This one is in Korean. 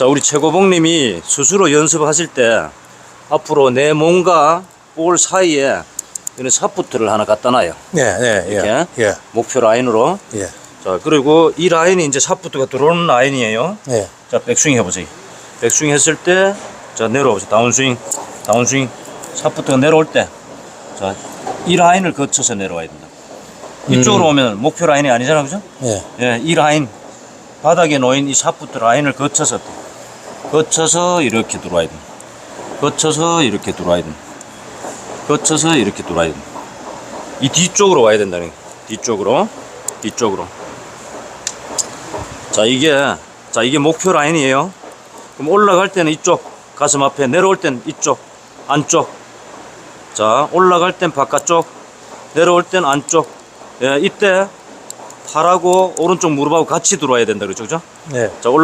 자, 우리 최고봉님이 스스로 연습하실 때 앞으로 내 몸과 볼 사이에 이런 샤프트를 하나 갖다 놔요. 예, 예, 예. 이렇게 예, 목표 라인으로. 예, 자, 그리고 이 라인이 이제 샤프트가 들어오는 라인이에요. 예. 자, 백스윙 해보세요. 백스윙 했을 때, 자, 내려오세요. 다운스윙, 다운스윙. 샤프트가 내려올 때, 자, 이 라인을 거쳐서 내려와야 된다. 이쪽으로 오면 목표 라인이 아니잖아, 그죠? 예. 예, 이 라인, 바닥에 놓인 이 샤프트 라인을 거쳐서, 거쳐서 이렇게 들어와야 된다. 거쳐서 이렇게 들어와야 된다. 거쳐서 이렇게 들어와야 된다. 이 뒤쪽으로 와야 된다는 거예요. 뒤쪽으로, 뒤쪽으로. 자, 이게, 자, 이게 목표 라인이에요. 그럼 올라갈 때는 이쪽, 가슴 앞에, 내려올 때는 이쪽, 안쪽. 자, 올라갈 땐 바깥쪽, 내려올 땐 안쪽. 예, 이때 팔하고 오른쪽 무릎하고 같이 들어와야 된다, 그렇죠? 그죠? 예. 자, 올라